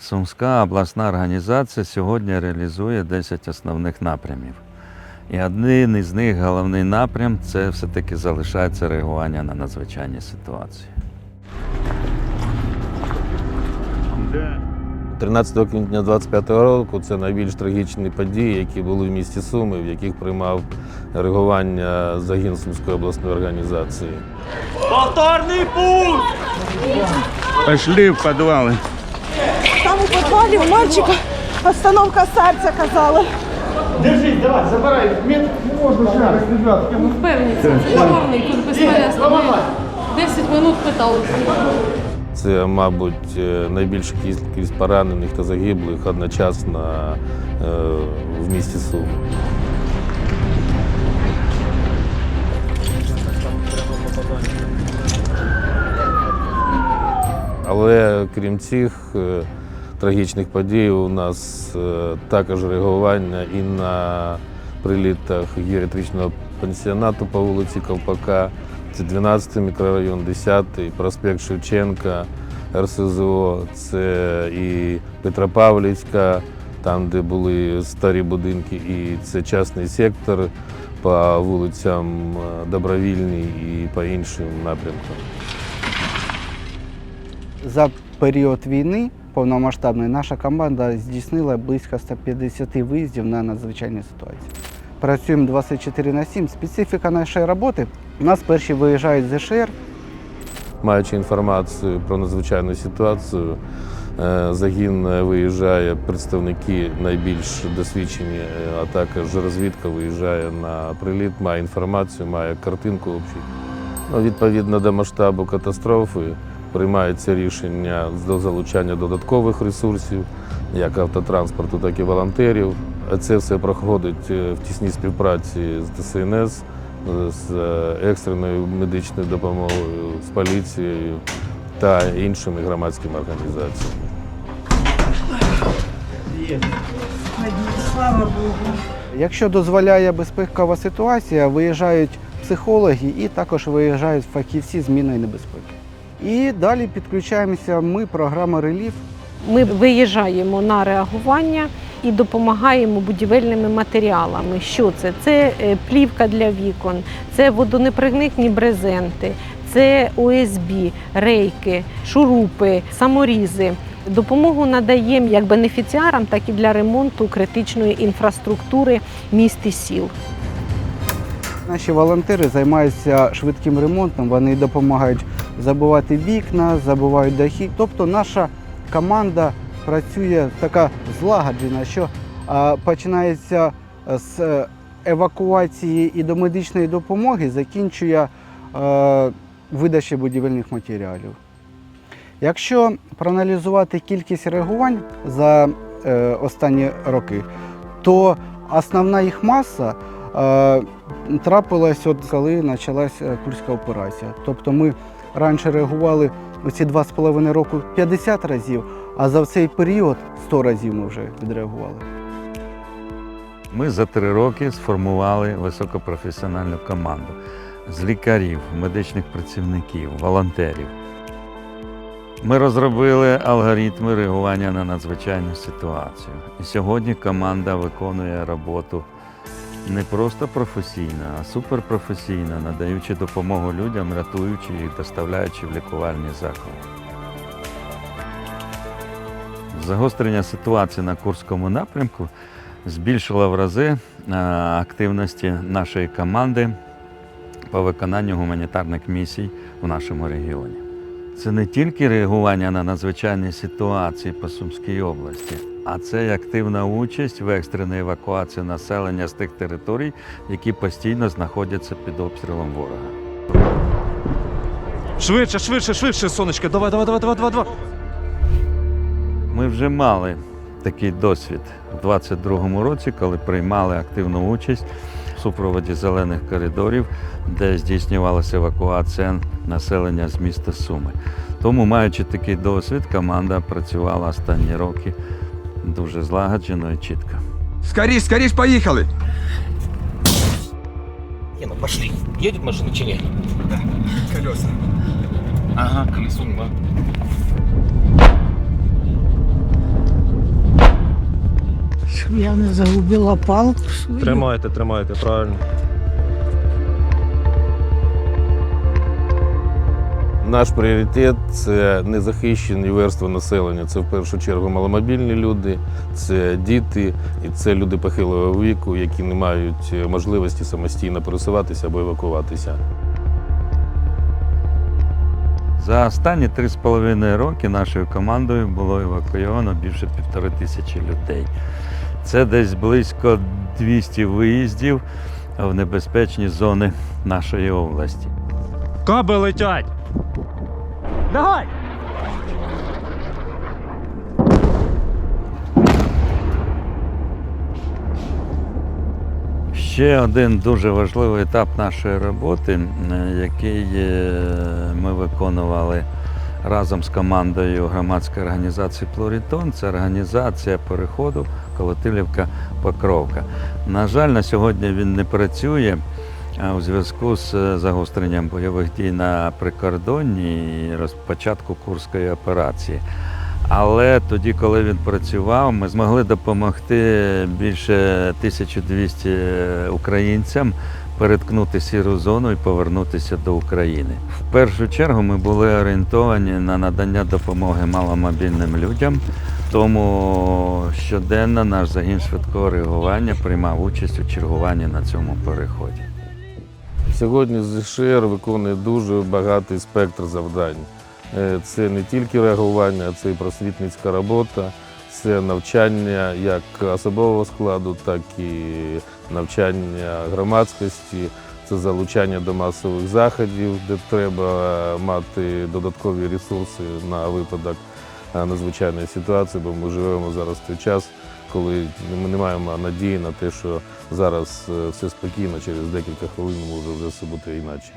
Сумська обласна організація сьогодні реалізує 10 основних напрямів. І один із них, головний напрям, це все-таки залишається реагування на надзвичайні ситуації. 13 квітня 25 року це найбільш трагічні події, які були в місті Суми, в яких приймав реагування загін Сумської обласної організації. Повторний пункт! Пошли в підвали. У підвалі у мальчика остановка серця казали. Держись, давай, забирай. Метр можна зараз, ребят. Впевнені, це повний, тут безполезно. Ми 10 минут питалися. Це, мабуть, е, найбільша кількість поранених та загиблих одночасно е, в місті Суми. Але крім цих е, трагічних подій, у нас е, також реагування і на прилітах геріатричного пансіонату по вулиці Ковпака. Це 12 й мікрорайон, 10, й проспект Шевченка, РСЗО, це і Петропавлівська, там, де були старі будинки, і це частний сектор по вулицям е, Добровільній і по іншим напрямкам. За період війни повномасштабної наша команда здійснила близько 150 виїздів на надзвичайні ситуації. Працюємо 24 на 7. Специфіка нашої роботи. У нас перші виїжджають з ЕШР, Маючи інформацію про надзвичайну ситуацію, е, загін виїжджає, представники найбільш досвідчені, е, а також розвідка виїжджає на приліт, має інформацію, має картинку. Ну, відповідно до масштабу катастрофи приймається рішення до залучання додаткових ресурсів, як автотранспорту, так і волонтерів. Це все проходить е, в тісній співпраці з ДСНС, з е, екстреною медичною допомогою, з поліцією та іншими громадськими організаціями. Слава Богу. Якщо дозволяє безпекова ситуація, виїжджають психологи і також виїжджають фахівці з небезпеки. І далі підключаємося ми, програма Реліф. Ми виїжджаємо на реагування і допомагаємо будівельними матеріалами. Що це? Це е, плівка для вікон, це водонепроникні брезенти, це ОСБ, рейки, шурупи, саморізи. Допомогу надаємо як бенефіціарам, так і для ремонту критичної інфраструктури міст і сіл. Наші волонтери займаються швидким ремонтом, вони допомагають забивати вікна, забивають дахи. Тобто наша команда працює така злагоджена, що починається з е, евакуації і до медичної допомоги, закінчує е, видачі будівельних матеріалів. Якщо проаналізувати кількість реагувань за е, останні роки, то основна їх маса е, трапилась, от коли почалася Курська операція. Тобто ми раніше реагували оці два з половиною року 50 разів, а за цей період 100 разів ми вже відреагували. Ми за три роки сформували високопрофесіональну команду з лікарів, медичних працівників, волонтерів. Ми розробили алгоритми реагування на надзвичайну ситуацію. І сьогодні команда виконує роботу не просто професійно, а суперпрофесійно, надаючи допомогу людям, рятуючи їх, доставляючи в лікувальні заклади. Загострення ситуації на Курському напрямку збільшило в рази е, активності нашої команди по виконанню гуманітарних місій в нашому регіоні. Це не тільки реагування на надзвичайні ситуації по Сумській області, а це й активна участь в екстреній евакуації населення з тих територій, які постійно знаходяться під обстрілом ворога. Швидше, швидше, швидше, сонечко. Давай, давай, давай, давай, давай, давай. Ми вже мали такий досвід у 22-му році, коли приймали активну участь в супроводі зелених коридорів, де здійснювалася евакуація населення з міста Суми. Тому, маючи такий досвід, команда працювала останні роки дуже злагоджено і чітко. Скоріш, скоріш, поїхали. Не, ну пошли. Едет машина чи нет? Колеса. Ага, колесо, да. Щоб я не загубила палку свою. Тримайте, тримайте, правильно. Наш пріоритет це незахищені верстви населення. Це в першу чергу маломобільні люди, це діти і це люди похилого віку, які не мають можливості самостійно пересуватися або евакуватися. За останні три з половиною роки нашою командою було евакуйовано більше півтори тисячі людей. Це десь близько 200 виїздів в небезпечні зони нашої області. Каби летять! Давай! Ще один дуже важливий етап нашої роботи, е, який е, ми виконували разом з командою громадської організації Плурітон, це організація переходу Колотилівка Покровка. На жаль, на сьогодні він не працює у зв'язку з е, загостренням бойових дій на прикордонні і розпочатку Курської операції. Але тоді, коли він працював, ми змогли допомогти більше 1200 українцям переткнути сіру зону і повернутися до України. В першу чергу ми були орієнтовані на надання допомоги маломобільним людям. Тому щоденно наш загін швидкого реагування приймав участь у чергуванні на цьому переході. Сьогодні ЗШР виконує дуже багатий спектр завдань. Е, Це не тільки реагування, це і просвітницька робота, це навчання як особового складу, так і навчання громадськості, це залучання до масових заходів, де треба мати додаткові ресурси на випадок надзвичайної ситуації, бо ми живемо зараз в той час, коли ми не маємо надії на те, що зараз е, все спокійно, через декілька хвилин може вже все бути інакше.